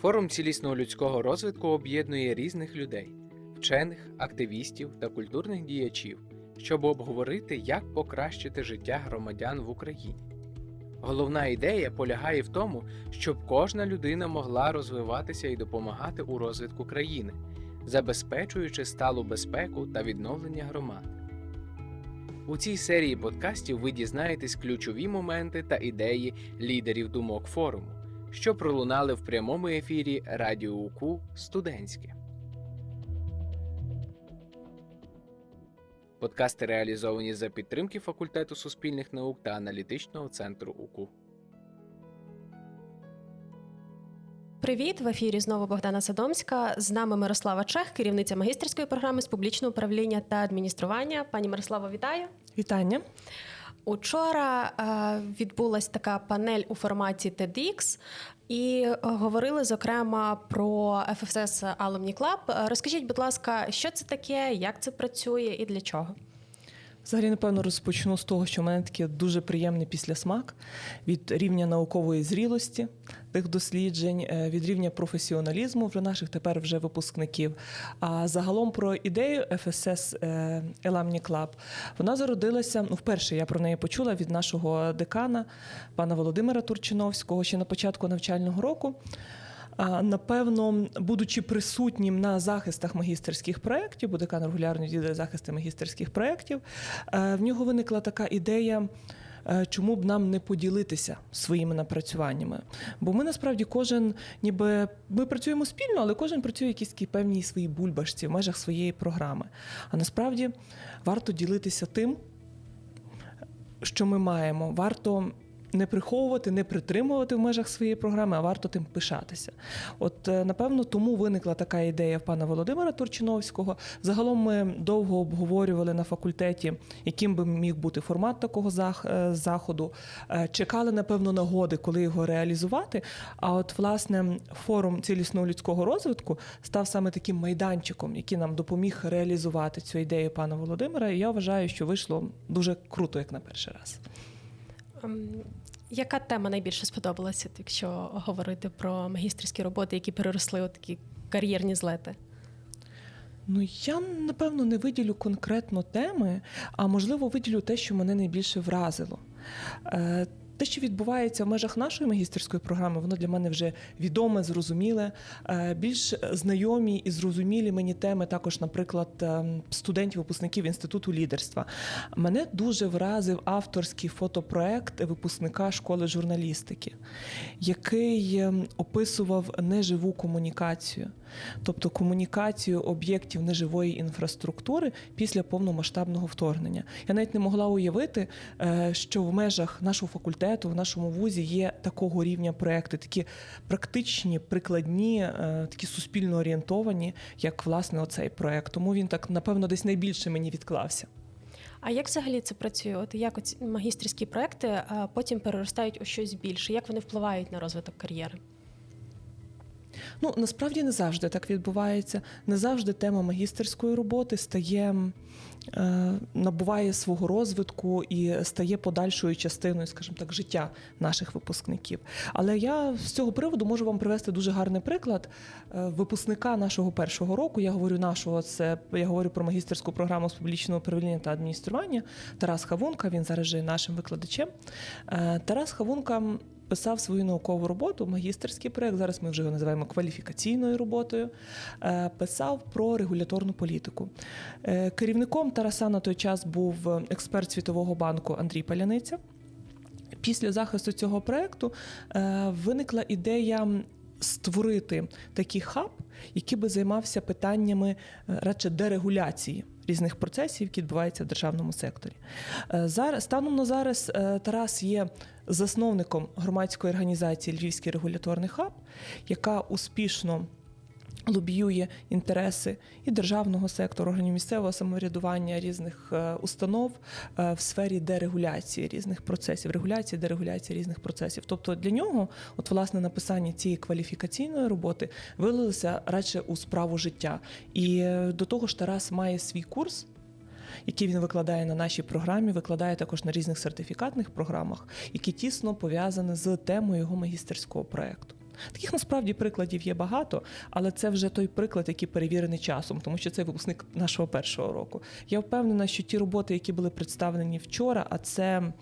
Форум цілісного людського розвитку об'єднує різних людей, вчених, активістів та культурних діячів, щоб обговорити, як покращити життя громадян в Україні. Головна ідея полягає в тому, щоб кожна людина могла розвиватися і допомагати у розвитку країни, забезпечуючи сталу безпеку та відновлення громад. У цій серії подкастів ви дізнаєтесь ключові моменти та ідеї лідерів думок форуму, що пролунали в прямому ефірі Радіо УКУ Студентське. Подкасти реалізовані за підтримки факультету суспільних наук та аналітичного центру УКУ. Привіт, в ефірі знову Богдана Садомська. З нами Мирослава Чех, керівниця магістерської програми з публічного управління та адміністрування. Пані Мирославо, вітаю. Вітання. Учора е, відбулася така панель у форматі TEDx, і е, говорили зокрема про FFS Alumni Club. Е, Розкажіть, будь ласка, що це таке, як це працює і для чого? Взагалі, напевно, розпочну з того, що в мене такий дуже приємний післясмак від рівня наукової зрілості тих досліджень, е, від рівня професіоналізму вже наших тепер вже випускників. А загалом про ідею FSS е, Alumni Club, вона зародилася. Ну, вперше я про неї почула від нашого декана, пана Володимира Турчиновського, ще на початку навчального року. Напевно, будучи присутнім на захистах магістерських проєктів, бо декан регулярно відвідує захисти магістерських проєктів, е, в нього виникла така ідея. е, Чому б нам не поділитися своїми напрацюваннями? Бо ми насправді кожен, ніби ми працюємо спільно, але кожен працює такій певній своїй бульбашці в межах своєї програми. А насправді варто ділитися тим, що ми маємо. Варто не приховувати, не притримувати в межах своєї програми, а варто тим пишатися. От е, напевно, тому виникла така ідея в пана Володимира Турчиновського. Загалом ми довго обговорювали на факультеті, яким би міг бути формат такого е, заходу. Е, Чекали, напевно, нагоди, коли його реалізувати. А от власне форум цілісного людського розвитку став саме таким майданчиком, який нам допоміг реалізувати цю ідею пана Володимира. І я вважаю, що вийшло дуже круто, як на перший раз. Яка тема найбільше сподобалася, якщо говорити про магістрські роботи, які переросли у такі кар'єрні злети? Ну, я напевно не виділю конкретно теми, а можливо виділю те, що мене найбільше вразило. Е, Те, що відбувається в межах нашої магістерської програми, воно для мене вже відоме, зрозуміле. Е, Більш знайомі і зрозумілі мені теми, також, наприклад, ем, студентів, випускників інституту лідерства. Мене дуже вразив авторський фотопроект випускника школи журналістики, який ем, описував неживу комунікацію, тобто комунікацію об'єктів неживої інфраструктури після повномасштабного вторгнення. Я навіть не могла уявити, е, що в межах нашого факультету, в нашому вузі є такого рівня проекти, такі практичні, прикладні, е, такі суспільно орієнтовані, як власне оцей проект. Тому він так напевно десь найбільше мені відклався. А як взагалі це працює? От як оці магістерські проекти потім переростають у щось більше? Як вони впливають на розвиток кар'єри? Ну насправді не завжди так відбувається. Не завжди тема магістерської роботи стає. е, Набуває свого розвитку і стає подальшою частиною, скажімо так, життя наших випускників. Але я з цього приводу можу вам привести дуже гарний приклад Е, випускника нашого першого року. Я говорю нашого, це я говорю про магістерську програму з публічного управління та адміністрування. Тарас Хавунка. Він зараз же є нашим викладачем. Е, Тарас Хавунка писав свою наукову роботу, магістерський проєкт, зараз ми вже його називаємо кваліфікаційною роботою. е, Писав про регуляторну політику. Е, Керівником Тараса на той час був експерт Світового банку Андрій Паляниця. Після захисту цього проєкту е, виникла ідея створити такий хаб, який би займався питаннями е, радше дерегуляції різних процесів, які відбуваються в державному секторі. Е, Зараз станом на зараз е, Тарас є засновником громадської організації Львівський регуляторний хаб, яка успішно лобіює інтереси і державного сектору, органів місцевого самоврядування різних е, установ е, в сфері дерегуляції різних процесів, регуляції, дерегуляції різних процесів. Тобто для нього, от власне, написання цієї кваліфікаційної роботи вилилося радше у справу життя. І е, до того ж, Тарас має свій курс. Який він викладає на нашій програмі, викладає також на різних сертифікатних програмах, які тісно пов'язані з темою його магістерського проєкту. Таких насправді прикладів є багато, але це вже той приклад, який перевірений часом, тому що це випускник нашого першого року. Я впевнена, що ті роботи, які були представлені вчора, а це,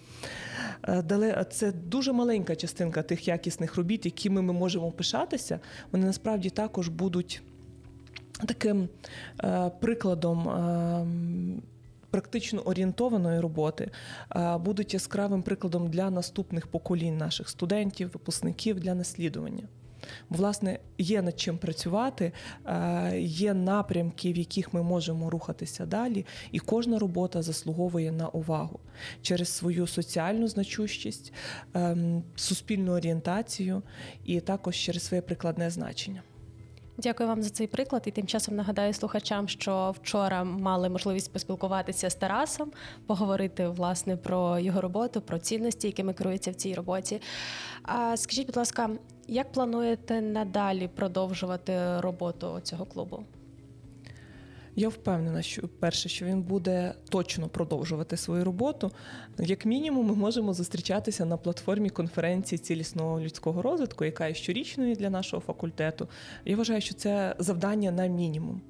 е, це дуже маленька частинка тих якісних робіт, якими ми можемо пишатися, вони насправді також будуть таким е, прикладом. Практично орієнтованої роботи будуть яскравим прикладом для наступних поколінь наших студентів, випускників для наслідування. Бо, власне, є над чим працювати, є напрямки, в яких ми можемо рухатися далі, і кожна робота заслуговує на увагу через свою соціальну значущість, ем, суспільну орієнтацію і також через своє прикладне значення. Дякую вам за цей приклад. І тим часом нагадаю слухачам, що вчора мали можливість поспілкуватися з Тарасом, поговорити власне про його роботу, про цінності, якими керується в цій роботі. А скажіть, будь ласка, як плануєте надалі продовжувати роботу цього клубу? Я впевнена, що перше, що він буде точно продовжувати свою роботу. Як мінімум, ми можемо зустрічатися на платформі конференції цілісного людського розвитку, яка є щорічною для нашого факультету. Я вважаю, що це завдання на мінімум.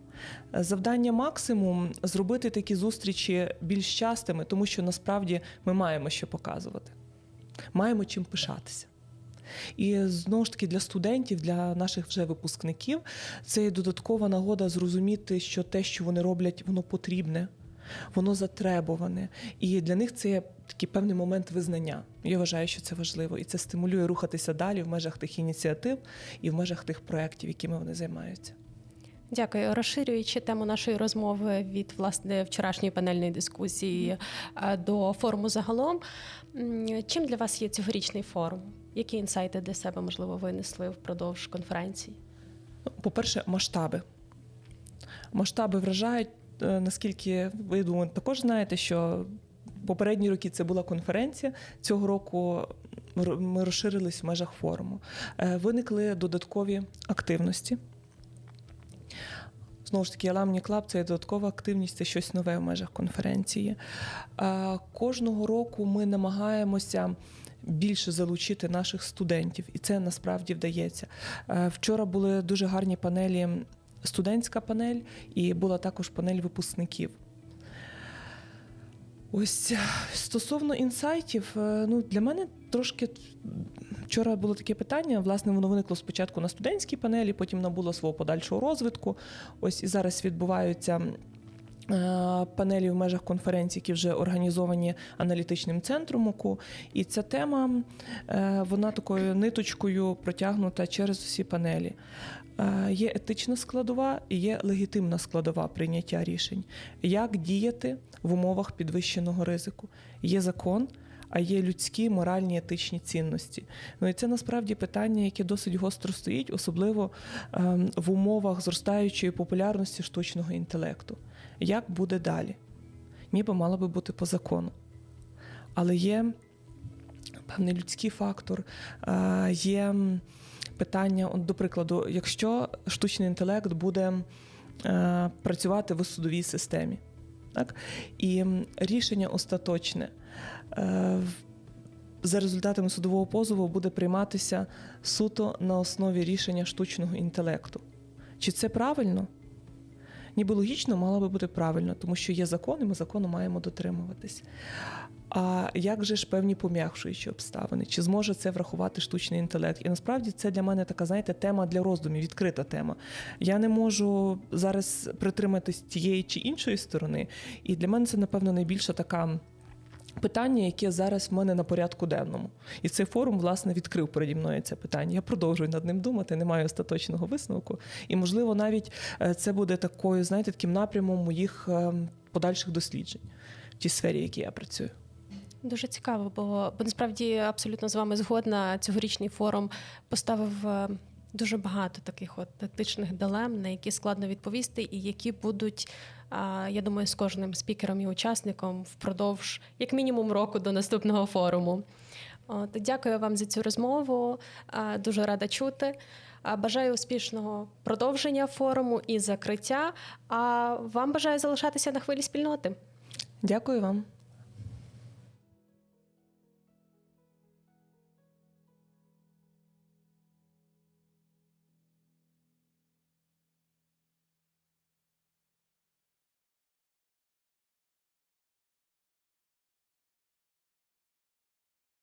Завдання максимум зробити такі зустрічі більш частими, тому що насправді ми маємо що показувати, маємо чим пишатися. І знову ж таки для студентів, для наших вже випускників, це є додаткова нагода зрозуміти, що те, що вони роблять, воно потрібне, воно затребуване. І для них це є такий певний момент визнання. Я вважаю, що це важливо, і це стимулює рухатися далі в межах тих ініціатив і в межах тих проєктів, якими вони займаються. Дякую. Розширюючи тему нашої розмови від власне вчорашньої панельної дискусії е, до форуму загалом. Чим для вас є цьогорічний форум? Які інсайти для себе можливо винесли впродовж конференції? Ну, По-перше, масштаби. Масштаби вражають, е, наскільки ви думаю, також знаєте, що попередні роки це була конференція. Цього року ми розширились в межах форуму. Е, Виникли додаткові активності. Знову ж таки, Аламні Клаб це додаткова активність, це щось нове в межах конференції. Е, Кожного року ми намагаємося більше залучити наших студентів, і це насправді вдається. Е, Вчора були дуже гарні панелі, студентська панель, і була також панель випускників. Ось е, стосовно інсайтів, е, ну для мене трошки вчора було таке питання. Власне, воно виникло спочатку на студентській панелі, потім набуло свого подальшого розвитку. Ось і зараз відбуваються. Е, Панелі в межах конференції, які вже організовані аналітичним центром УКУ. І ця тема е, вона такою ниточкою протягнута через усі панелі. Е, Є етична складова і є легітимна складова прийняття рішень. Як діяти в умовах підвищеного ризику? Є закон, а є людські моральні етичні цінності. Ну і це насправді питання, яке досить гостро стоїть, особливо ем, в умовах зростаючої популярності штучного інтелекту. Як буде далі? Ніби мало би бути по закону. Але є певний людський фактор, е, є питання, от, до прикладу, якщо штучний інтелект буде е, працювати в судовій системі, так? і рішення остаточне е, за результатами судового позову буде прийматися суто на основі рішення штучного інтелекту. Чи це правильно? Ніби логічно мало би бути правильно, тому що є закон, і ми закону маємо дотримуватись. А як же ж певні пом'якшуючі обставини? Чи зможе це врахувати штучний інтелект? І насправді це для мене така, знаєте, тема для роздумів, відкрита тема. Я не можу зараз притриматись тієї чи іншої сторони. І для мене це, напевно, найбільша така. Питання, яке зараз в мене на порядку денному, і цей форум власне відкрив переді мною це питання. Я продовжую над ним думати, не маю остаточного висновку. І можливо, навіть е, це буде такою, знаєте, таким напрямом моїх е, подальших досліджень в тій сфері, в якій я працюю. Дуже цікаво, бо, бо насправді абсолютно з вами згодна. Цьогорічний форум поставив е, дуже багато таких от етичних дилем, на які складно відповісти, і які будуть, я думаю, з кожним спікером і учасником впродовж як мінімум року до наступного форуму. От, дякую вам за цю розмову. Дуже рада чути. Бажаю успішного продовження форуму і закриття. А вам бажаю залишатися на хвилі спільноти. Дякую вам.